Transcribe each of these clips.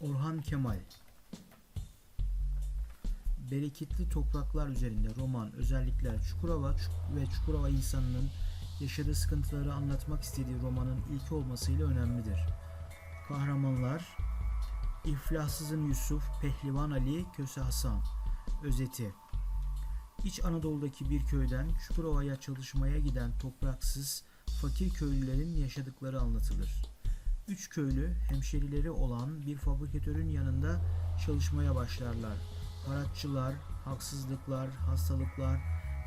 Orhan Kemal Bereketli topraklar üzerinde roman, özellikler Çukurova Çuk- ve Çukurova insanının yaşadığı sıkıntıları anlatmak istediği romanın ilki olmasıyla önemlidir. Kahramanlar İflahsızın Yusuf, Pehlivan Ali, Köse Hasan Özeti İç Anadolu'daki bir köyden Çukurova'ya çalışmaya giden topraksız, fakir köylülerin yaşadıkları anlatılır. Üç köylü hemşerileri olan bir fabrikatörün yanında çalışmaya başlarlar. Haratçılar, haksızlıklar, hastalıklar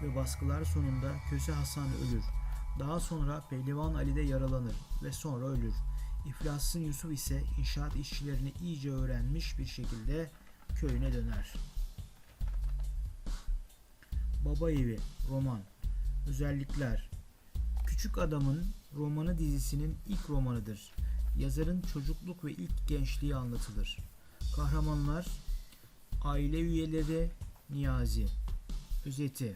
ve baskılar sonunda Köse Hasan ölür. Daha sonra Pehlivan Ali de yaralanır ve sonra ölür. İflassın Yusuf ise inşaat işçilerini iyice öğrenmiş bir şekilde köyüne döner. Baba Evi roman Özellikler Küçük Adamın romanı dizisinin ilk romanıdır. Yazarın çocukluk ve ilk gençliği anlatılır. Kahramanlar Aile üyeleri Niyazi Özeti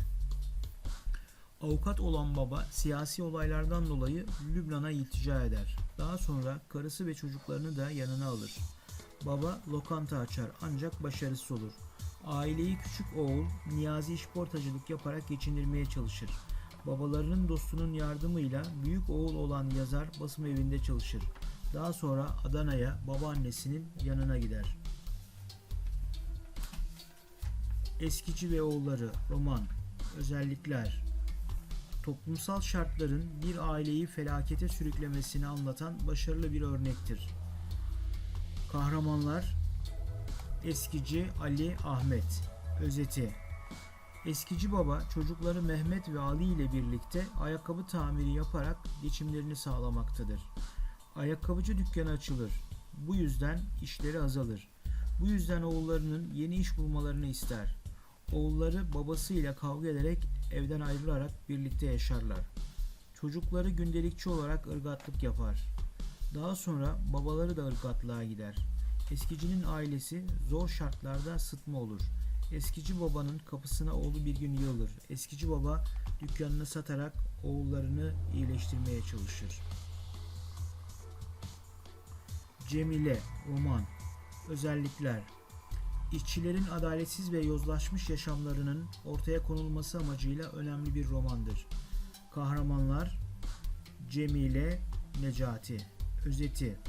Avukat olan baba siyasi olaylardan dolayı Lübnan'a iltica eder. Daha sonra karısı ve çocuklarını da yanına alır. Baba lokanta açar ancak başarısız olur. Aileyi küçük oğul Niyazi işportacılık yaparak geçindirmeye çalışır. Babalarının dostunun yardımıyla büyük oğul olan yazar basım evinde çalışır. Daha sonra Adana'ya babaannesinin yanına gider. Eskici ve oğulları roman özellikler toplumsal şartların bir aileyi felakete sürüklemesini anlatan başarılı bir örnektir. Kahramanlar Eskici Ali Ahmet Özeti Eskici baba çocukları Mehmet ve Ali ile birlikte ayakkabı tamiri yaparak geçimlerini sağlamaktadır. Ayakkabıcı dükkanı açılır. Bu yüzden işleri azalır. Bu yüzden oğullarının yeni iş bulmalarını ister. Oğulları babasıyla kavga ederek evden ayrılarak birlikte yaşarlar. Çocukları gündelikçi olarak ırgatlık yapar. Daha sonra babaları da ırgatlığa gider. Eskicinin ailesi zor şartlarda sıtma olur. Eskici babanın kapısına oğlu bir gün yığılır. Eskici baba dükkanını satarak oğullarını iyileştirmeye çalışır. Cemile Roman Özellikler İşçilerin adaletsiz ve yozlaşmış yaşamlarının ortaya konulması amacıyla önemli bir romandır. Kahramanlar Cemile Necati Özeti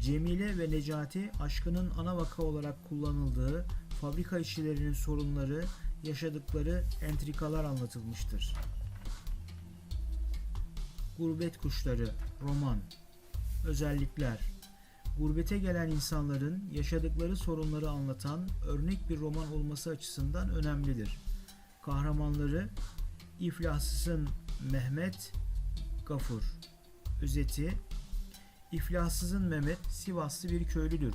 Cemile ve Necati aşkının ana vaka olarak kullanıldığı fabrika işçilerinin sorunları, yaşadıkları entrikalar anlatılmıştır. Gurbet Kuşları Roman Özellikler Gurbete gelen insanların yaşadıkları sorunları anlatan örnek bir roman olması açısından önemlidir. Kahramanları İflahsızın Mehmet Gafur Özeti İflahsızın Mehmet Sivaslı bir köylüdür.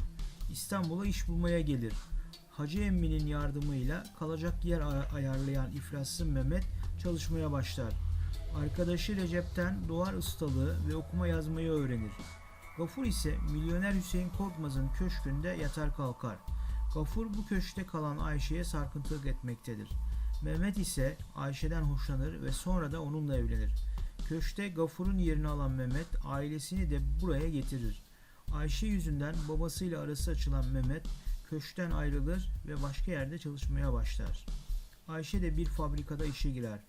İstanbul'a iş bulmaya gelir. Hacı Emmi'nin yardımıyla kalacak yer ay- ayarlayan İflahsızın Mehmet çalışmaya başlar. Arkadaşı Recep'ten duvar ustalığı ve okuma yazmayı öğrenir. Gafur ise milyoner Hüseyin Korkmaz'ın köşkünde yatar kalkar. Gafur bu köşkte kalan Ayşe'ye sarkıntılık etmektedir. Mehmet ise Ayşe'den hoşlanır ve sonra da onunla evlenir. Köşkte Gafur'un yerini alan Mehmet ailesini de buraya getirir. Ayşe yüzünden babasıyla arası açılan Mehmet köşkten ayrılır ve başka yerde çalışmaya başlar. Ayşe de bir fabrikada işe girer.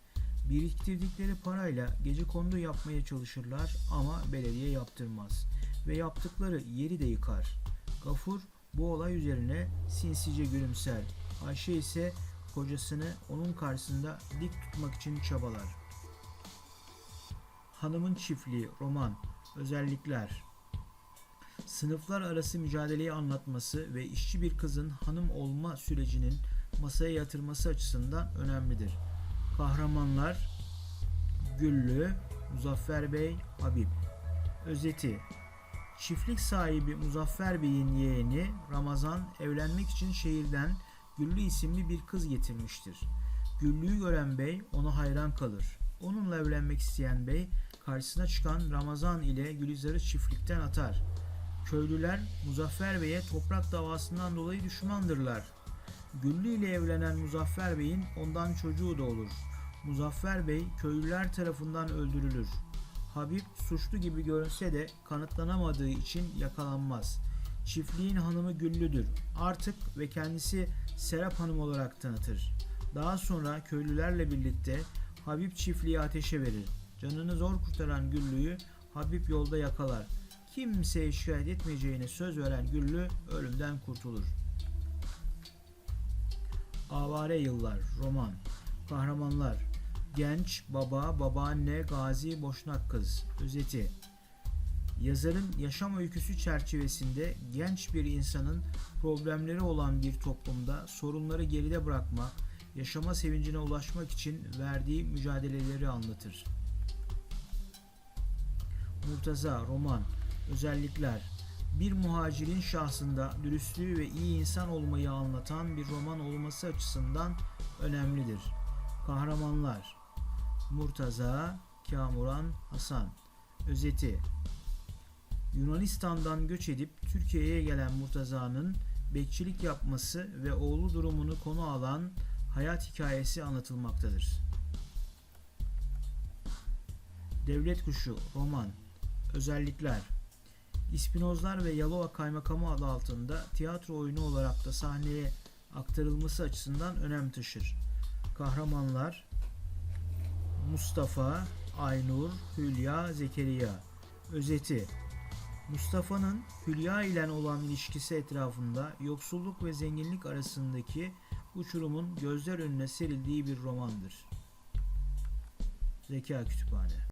Biriktirdikleri parayla gece kondu yapmaya çalışırlar ama belediye yaptırmaz ve yaptıkları yeri de yıkar. Gafur bu olay üzerine sinsice gülümser. Ayşe ise kocasını onun karşısında dik tutmak için çabalar. Hanımın Çiftliği roman özellikler sınıflar arası mücadeleyi anlatması ve işçi bir kızın hanım olma sürecinin masaya yatırması açısından önemlidir. Kahramanlar Güllü, Muzaffer Bey, Habib. Özeti Çiftlik sahibi Muzaffer Bey'in yeğeni Ramazan evlenmek için şehirden Güllü isimli bir kız getirmiştir. Güllü'yü gören bey ona hayran kalır. Onunla evlenmek isteyen bey karşısına çıkan Ramazan ile Gülizar'ı çiftlikten atar. Köylüler Muzaffer Bey'e toprak davasından dolayı düşmandırlar. Güllü ile evlenen Muzaffer Bey'in ondan çocuğu da olur. Muzaffer Bey köylüler tarafından öldürülür. Habib suçlu gibi görünse de kanıtlanamadığı için yakalanmaz. Çiftliğin hanımı Güllüdür. Artık ve kendisi Serap Hanım olarak tanıtır. Daha sonra köylülerle birlikte Habib çiftliği ateşe verir. Canını zor kurtaran Güllü'yü Habib yolda yakalar. Kimseye şikayet etmeyeceğine söz veren Güllü ölümden kurtulur. Avare Yıllar Roman Kahramanlar Genç, baba, babaanne, gazi, boşnak kız. Özeti Yazarın yaşam öyküsü çerçevesinde genç bir insanın problemleri olan bir toplumda sorunları geride bırakmak, yaşama sevincine ulaşmak için verdiği mücadeleleri anlatır. Murtaza Roman Özellikler Bir muhacirin şahsında dürüstlüğü ve iyi insan olmayı anlatan bir roman olması açısından önemlidir. Kahramanlar Murtaza Kamuran Hasan Özeti Yunanistan'dan göç edip Türkiye'ye gelen Murtaza'nın bekçilik yapması ve oğlu durumunu konu alan hayat hikayesi anlatılmaktadır. Devlet Kuşu Roman Özellikler İspinozlar ve Yalova Kaymakamı adı altında tiyatro oyunu olarak da sahneye aktarılması açısından önem taşır. Kahramanlar Mustafa, Aynur, Hülya, Zekeriya. Özeti. Mustafa'nın Hülya ile olan ilişkisi etrafında yoksulluk ve zenginlik arasındaki uçurumun gözler önüne serildiği bir romandır. Zeka Kütüphane